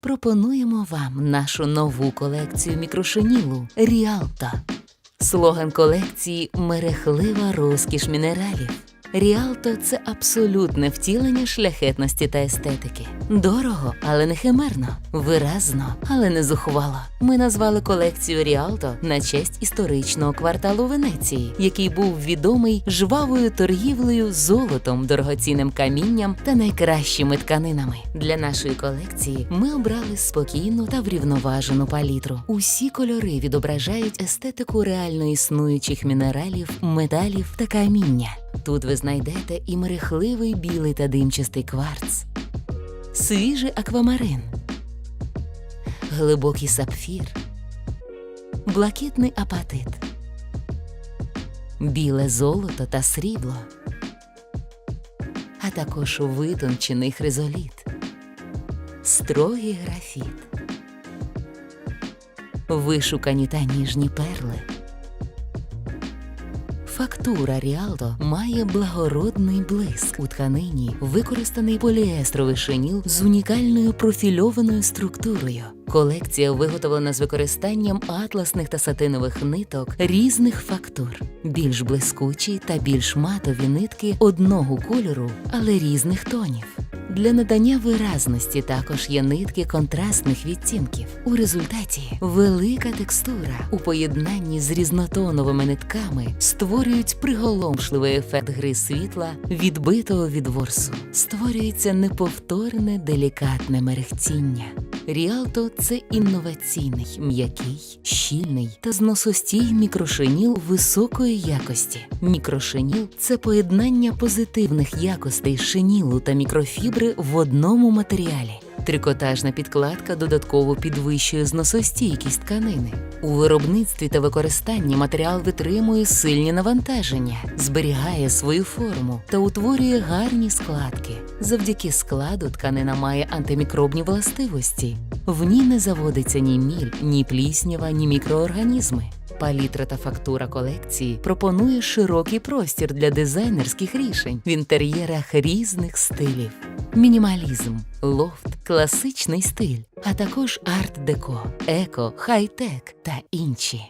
пропонуємо вам нашу нову колекцію мікрошинілу Ріалто. Слоган колекції мерехлива розкіш мінералів. Ріалто це абсолютне втілення шляхетності та естетики. Дорого, але не химерно, виразно, але не зухвало. Ми назвали колекцію Ріалто на честь історичного кварталу Венеції, який був відомий жвавою торгівлею золотом, дорогоцінним камінням та найкращими тканинами. Для нашої колекції ми обрали спокійну та врівноважену палітру. Усі кольори відображають естетику реально існуючих мінералів, металів та каміння. Тут ви знайдете і мерехливий білий та димчастий кварц, свіжий аквамарин, глибокий сапфір, блакитний апатит, біле золото та срібло, а також витончений хризоліт, строгий графіт, вишукані та ніжні перли. Фактура Ріалто має благородний блиск у тканині, використаний поліестровий шиніл з унікальною профільованою структурою. Колекція виготовлена з використанням атласних та сатинових ниток різних фактур, більш блискучі та більш матові нитки одного кольору, але різних тонів. Для надання виразності також є нитки контрастних відтінків. У результаті велика текстура у поєднанні з різнотоновими нитками створюють приголомшливий ефект гри світла, відбитого від ворсу. Створюється неповторне делікатне мерехтіння. Ріалто це інноваційний, м'який, щільний та зносостій мікрошиніл високої якості. Мікрошиніл це поєднання позитивних якостей шинілу та мікрофібри в одному матеріалі. Трикотажна підкладка додатково підвищує зносостійкість тканини. У виробництві та використанні матеріал витримує сильні навантаження, зберігає свою форму та утворює гарні складки. Завдяки складу тканина має антимікробні властивості. В ній не заводиться ні міль, ні пліснява, ні мікроорганізми. Палітра та фактура колекції пропонує широкий простір для дизайнерських рішень в інтер'єрах різних стилів. Мінімалізм, лофт, класичний стиль, а також арт-деко, еко, хай-тек та інші.